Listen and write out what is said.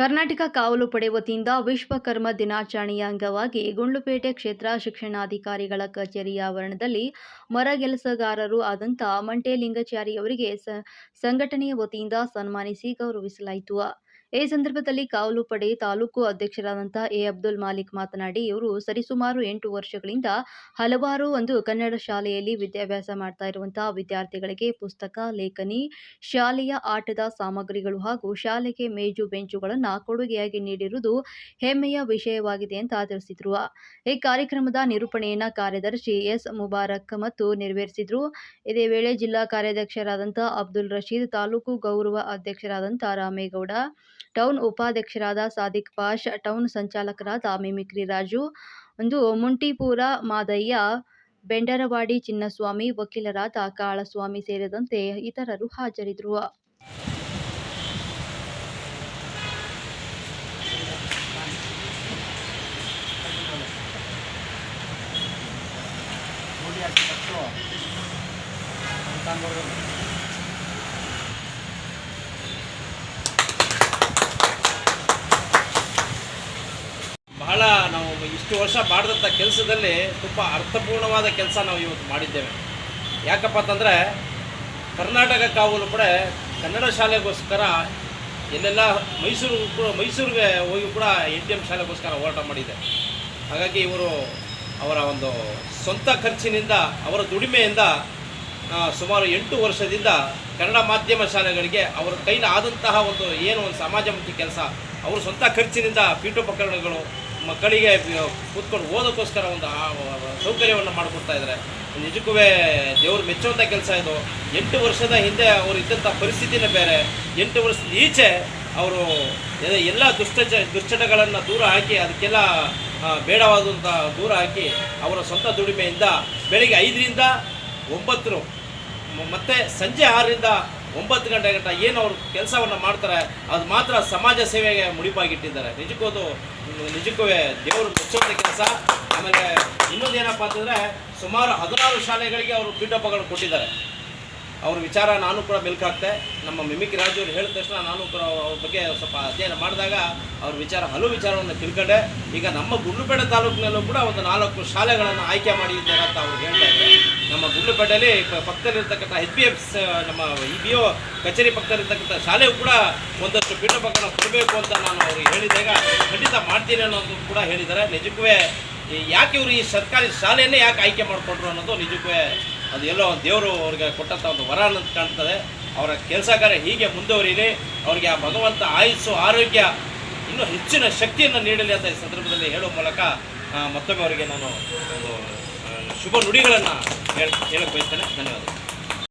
ಕರ್ನಾಟಕ ಕಾವಲು ಪಡೆ ವತಿಯಿಂದ ವಿಶ್ವಕರ್ಮ ದಿನಾಚರಣೆಯ ಅಂಗವಾಗಿ ಗುಂಡ್ಲುಪೇಟೆ ಕ್ಷೇತ್ರ ಶಿಕ್ಷಣಾಧಿಕಾರಿಗಳ ಕಚೇರಿ ಆವರಣದಲ್ಲಿ ಮರಗೆಲಸಗಾರರು ಆದಂಥ ಮಂಟೆ ಲಿಂಗಚಾರಿ ಅವರಿಗೆ ಸಂಘಟನೆಯ ವತಿಯಿಂದ ಸನ್ಮಾನಿಸಿ ಗೌರವಿಸಲಾಯಿತು. ಈ ಸಂದರ್ಭದಲ್ಲಿ ಕಾವಲು ಪಡೆ ತಾಲೂಕು ಅಧ್ಯಕ್ಷರಾದಂತಹ ಎ. ಅಬ್ದುಲ್ ಮಾಲಿಕ್ ಮಾತನಾಡಿ, ಇವರು ಸರಿಸುಮಾರು ಎಂಟು ವರ್ಷಗಳಿಂದ ಹಲವಾರು ಒಂದು ಕನ್ನಡ ಶಾಲೆಯಲ್ಲಿ ವಿದ್ಯಾಭ್ಯಾಸ ಮಾಡ್ತಾ ಇರುವಂತಹ ವಿದ್ಯಾರ್ಥಿಗಳಿಗೆ ಪುಸ್ತಕ, ಲೇಖನಿ, ಶಾಲೆಯ ಆಟದ ಸಾಮಗ್ರಿಗಳು ಹಾಗೂ ಶಾಲೆಗೆ ಮೇಜು ಬೆಂಚುಗಳನ್ನು ಕೊಡುಗೆಯಾಗಿ ನೀಡಿರುವುದು ಹೆಮ್ಮೆಯ ವಿಷಯವಾಗಿದೆ ಅಂತ ತಿಳಿಸಿದ್ರು. ಈ ಕಾರ್ಯಕ್ರಮದ ನಿರೂಪಣೆಯನ್ನ ಕಾರ್ಯದರ್ಶಿ ಎಸ್. ಮುಬಾರಕ್ ಮತ್ತು ನೆರವೇರಿಸಿದ್ರು. ಇದೇ ವೇಳೆ ಜಿಲ್ಲಾ ಕಾರ್ಯಾಧ್ಯಕ್ಷರಾದಂತಹ ಅಬ್ದುಲ್ ರಶೀದ್, ತಾಲೂಕು ಗೌರವ ಅಧ್ಯಕ್ಷರಾದಂತಹ ರಾಮೇಗೌಡ ಟೌನ್ ಉಪಾಧ್ಯಕ್ಷರಾದ ಸಾದಿಕ್ ಪಾಷ್, ಟೌನ್ ಸಂಚಾಲಕರಾದ ಮಿಮಿಕ್ರಿ ರಾಜು, ಒಂದು ಮುಂಟಿಪುರ ಮಾದಯ್ಯ, ಬೆಂಡರವಾಡಿ ಚಿನ್ನಸ್ವಾಮಿ, ವಕೀಲರಾದ ಕಾಳಸ್ವಾಮಿ ಸೇರಿದಂತೆ ಇತರರು ಹಾಜರಿದ್ದರು. ಅಂತ ಅಂತಂದ್ರು ಬಹಳ ನಾವು ಇಷ್ಟು ವರ್ಷ ಮಾಡಿದಂಥ ಕೆಲಸದಲ್ಲಿ ತುಂಬ ಅರ್ಥಪೂರ್ಣವಾದ ಕೆಲಸ ನಾವು ಇವತ್ತು ಮಾಡಿದ್ದೇವೆ. ಯಾಕಪ್ಪ ಅಂತಂದರೆ ಕರ್ನಾಟಕ ಕಾವಲು ಕೂಡ ಕನ್ನಡ ಶಾಲೆಗೋಸ್ಕರ ಎಲ್ಲೆಲ್ಲ ಮೈಸೂರು ಕೂಡ ಮೈಸೂರಿಗೆ ಹೋಗಿ ಕೂಡ ಎ ಟಿ ಎಂ ಶಾಲೆಗೋಸ್ಕರ ಹೋರಾಟ ಮಾಡಿದೆ. ಹಾಗಾಗಿ ಇವರು ಅವರ ಒಂದು ಸ್ವಂತ ಖರ್ಚಿನಿಂದ, ಅವರ ದುಡಿಮೆಯಿಂದ ಸುಮಾರು ಎಂಟು ವರ್ಷದಿಂದ ಕನ್ನಡ ಮಾಧ್ಯಮ ಶಾಲೆಗಳಿಗೆ ಅವರ ಕೈಲಿ ಆದಂತಹ ಒಂದು ಏನು ಒಂದು ಸಮಾಜಮುಖಿ ಕೆಲಸ, ಅವರು ಸ್ವಂತ ಖರ್ಚಿನಿಂದ ಪೀಠೋಪಕರಣಗಳು ಮಕ್ಕಳಿಗೆ ಕೂತ್ಕೊಂಡು ಓದೋಕ್ಕೋಸ್ಕರ ಒಂದು ಸೌಕರ್ಯವನ್ನು ಮಾಡಿಕೊಡ್ತಾ ಇದ್ದಾರೆ. ನಿಜಕ್ಕೂ ದೇವರು ಮೆಚ್ಚುವಂಥ ಕೆಲಸ ಇದು. ಎಂಟು ವರ್ಷದ ಹಿಂದೆ ಅವರು ಇದ್ದಂಥ ಪರಿಸ್ಥಿತಿನೇ ಬೇರೆ. ಎಂಟು ವರ್ಷದ ಈಚೆ ಅವರು ಎಲ್ಲ ದುಷ್ಟ ದುಶ್ಚಟಗಳನ್ನು ದೂರ ಹಾಕಿ, ಅದಕ್ಕೆಲ್ಲ ಬೇಡವಾದಂಥ ದೂರ ಹಾಕಿ ಅವರ ಸ್ವಂತ ದುಡಿಮೆಯಿಂದ ಬೆಳಿಗ್ಗೆ ಐದರಿಂದ ಒಂಬತ್ತು ಮತ್ತೆ ಸಂಜೆ ಆರರಿಂದ ಒಂಬತ್ತು ಗಂಟೆ ಗಂಟ ಏನು ಅವರು ಕೆಲಸವನ್ನು ಮಾಡ್ತಾರೆ, ಅದು ಮಾತ್ರ ಸಮಾಜ ಸೇವೆಗೆ ಮುಡಿಪಾಗಿಟ್ಟಿದ್ದಾರೆ. ನಿಜಕ್ಕೂ ನಿಜಕ್ಕೂ ದೇವರು ಮೆಚ್ಚುವಂಥ ಕೆಲಸ. ಆಮೇಲೆ ಇನ್ನೊಂದು ಏನಪ್ಪ ಅಂತಂದರೆ ಸುಮಾರು ಹದಿನಾರು ಶಾಲೆಗಳಿಗೆ ಅವರು ಪೀಠೋಪಗಳು ಕೊಟ್ಟಿದ್ದಾರೆ. ಅವ್ರ ವಿಚಾರ ನಾನು ಕೂಡ ಮೆಲ್ಕು ಹಾಕ್ತೆ. ನಮ್ಮ ಮಿಮಿಕ್ ರಾಜು ಅವ್ರು ಹೇಳಿದ ತಕ್ಷಣ ನಾನು ಕೂಡ ಅವ್ರ ಬಗ್ಗೆ ಸ್ವಲ್ಪ ಅಧ್ಯಯನ ಮಾಡಿದಾಗ ಅವ್ರ ವಿಚಾರ, ಹಲವು ವಿಚಾರವನ್ನು ತಿಳ್ಕೊಂಡೆ. ಈಗ ನಮ್ಮ ಗುಂಡ್ಲುಪೇಟೆ ತಾಲೂಕಿನಲ್ಲೂ ಕೂಡ ಒಂದು ನಾಲ್ಕು ಶಾಲೆಗಳನ್ನು ಆಯ್ಕೆ ಮಾಡಿದ್ದಾರೆ ಅಂತ ಅವ್ರು ಹೇಳ್ತಾ ಇದ್ದಾರೆ. ನಮ್ಮ ಗುಂಡ್ಲುಪೇಟೆಯಲ್ಲಿ ಪಕ್ಕದಲ್ಲಿರ್ತಕ್ಕಂಥ ಎಚ್ ಬಿ ಎಫ್ ನಮ್ಮ ಇ ಬಿ ಒ ಕಚೇರಿ ಪಕ್ಕದಲ್ಲಿರ್ತಕ್ಕಂಥ ಶಾಲೆಯು ಕೂಡ ಒಂದಷ್ಟು ಪೀಠೋಪಕರಣ ಕೊಡಬೇಕು ಅಂತ ನಾನು ಅವ್ರಿಗೆ ಹೇಳಿದಾಗ ಖಂಡಿತ ಮಾಡ್ತೀನಿ ಅನ್ನೋದು ಕೂಡ ಹೇಳಿದ್ದಾರೆ. ನಿಜಕ್ಕೂ ಯಾಕೆ ಇವರು ಈ ಸರ್ಕಾರಿ ಶಾಲೆಯನ್ನೇ ಯಾಕೆ ಆಯ್ಕೆ ಮಾಡಿಕೊಂಡ್ರು ಅನ್ನೋದು ನಿಜಕ್ಕೂ ಅದು ಎಲ್ಲೋ ದೇವರು ಅವ್ರಿಗೆ ಕೊಟ್ಟಂಥ ಒಂದು ವರ ಅಂತ ಕಾಣ್ತದೆ. ಅವರ ಕೆಲಸ ಕಾರ್ಯ ಹೀಗೆ ಮುಂದುವರಿಯಲಿ ಅವರಿಗೆ ಆ ಭಗವಂತ ಆಯುಸ್ಸು, ಆರೋಗ್ಯ ಇನ್ನೂ ಹೆಚ್ಚಿನ ಶಕ್ತಿಯನ್ನು ನೀಡಲಿ ಅಂತ ಈ ಸಂದರ್ಭದಲ್ಲಿ ಹೇಳೋ ಮೂಲಕ ಮತ್ತೊಮ್ಮೆ ಅವರಿಗೆ ನಾನು ಒಂದು ಶುಭ ನುಡಿಗಳನ್ನು ಹೇಳ ಹೇಳಕ್ಕೆ ಬಯಸ್ತೇನೆ. ಧನ್ಯವಾದ